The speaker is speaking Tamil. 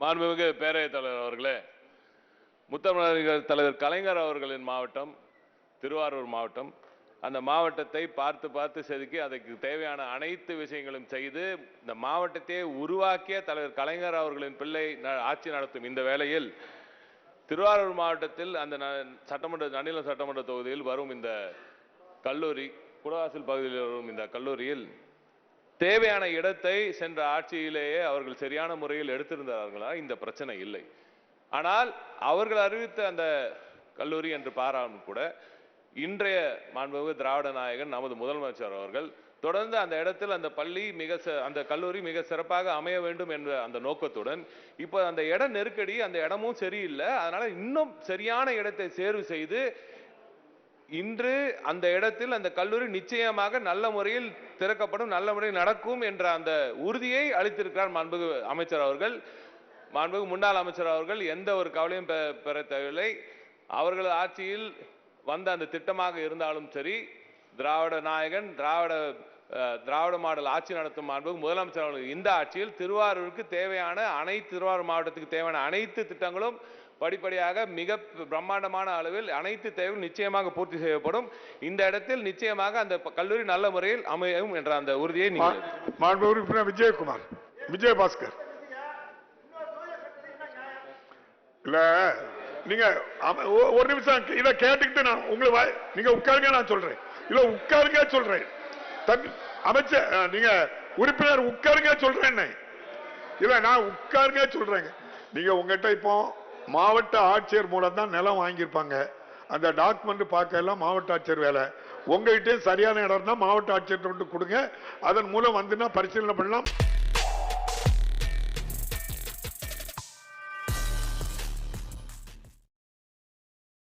மாண்புமிகு பேரவைத் தலைவர் அவர்களே முத்தமிழர்கள் தலைவர் கலைஞர் அவர்களின் மாவட்டம் திருவாரூர் மாவட்டம். அந்த மாவட்டத்தை பார்த்து பார்த்து செதுக்கி அதுக்கு தேவையான அனைத்து விஷயங்களும் செய்து இந்த மாவட்டத்தையே உருவாக்கிய தலைவர் கலைஞர் அவர்களின் பிள்ளை ந- ஆட்சி நடத்தும் இந்த வேளையில் திருவாரூர் மாவட்டத்தில் அந்த ந- சட்டமன்ற நன்னிலம் சட்டமன்ற தொகுதியில் வரும் இந்த கல்லூரி குடவாசல் பகுதியில் வரும் இந்த கல்லூரியில் தேவையான இடத்தை சென்ற ஆட்சியிலேயே அவர்கள் சரியான முறையில் எடுத்திருந்தார்களா? இந்த பிரச்சனை இல்லை. ஆனால் அவர்கள் அறிவித்த அந்த கல்லூரி என்று பாராமல் கூட இன்றைய மாண்புமிகு திராவிட நாயகன் நமது முதலமைச்சர் அவர்கள் தொடர்ந்து அந்த இடத்தில் அந்த பள்ளி மிக ச- அந்த கல்லூரி மிக சிறப்பாக அமைய வேண்டும் என்ற அந்த நோக்கத்துடன் இப்போ அந்த இட நெருக்கடி அந்த இடமும் சரியில்லை. அதனால இன்னும் சரியான இடத்தை தேர்வு செய்து இன்று அந்த இடத்தில் அந்த கல்லூரி நிச்சயமாக நல்ல முறையில் திறக்கப்படும் நல்ல முறையில் நடக்கும் என்ற அந்த உறுதியை அளித்திருக்கிறார் மாண்புகு அமைச்சர் அவர்கள். மாண்புகு முன்னாள் அமைச்சர் அவர்கள் எந்த ஒரு கவலையும் பெ- பெற தேவையில்லை அவர்கள் ஆட்சியில் வந்த அந்த திட்டமாக இருந்தாலும் சரி திராவிட நாயகன் திராவிட திராவிட மாடல் ஆட்சி நடத்தும் மாண்பு முதலமைச்சர் அவர்கள் இந்த ஆட்சியில் திருவாரூருக்கு தேவையான அனைத்து திருவாரூர் மாவட்டத்துக்கு தேவையான அனைத்து திட்டங்களும் படிப்படியாக மிக பிரம்மாண்டமான அளவில் அனைத்து தேவையும் நிச்சயமாக பூர்த்தி செய்யப்படும். இந்த இடத்தில் நிச்சயமாக அந்த கல்லூரி நல்ல முறையில் அமையும் என்ற அந்த உறுதியை நீங்கள் விஜயகுமார் விஜயபாஸ்கர். இல்ல நீங்க ஒரு நிமிஷம் இத கேட்டுக்கிட்டு நான் உங்களை வாய்- நீங்க உட்காருங்க நான் சொல்றேன். இல்ல உட்காருங்க சொல்றேன். அமைச்சர் நீங்க உறுப்பினர் உட்காருங்க சொல்றேன் இல்ல நான் உட்காருங்க சொல்றேங்க. நீங்க உங்ககிட்ட இப்போ மாவட்ட ஆட்சியர் மூலம் தான் நிலம் வாங்கியிருப்பாங்க. அந்த டாக்குமெண்ட் பார்க்க எல்லாம் மாவட்ட ஆட்சியர் வேலை. உங்ககிட்ட சரியான இடம் இருந்தால் மாவட்ட ஆட்சியர் கொண்டு கொடுங்க. அதன் மூலம் வந்துன்னா பரிசீலனை பண்ணலாம்.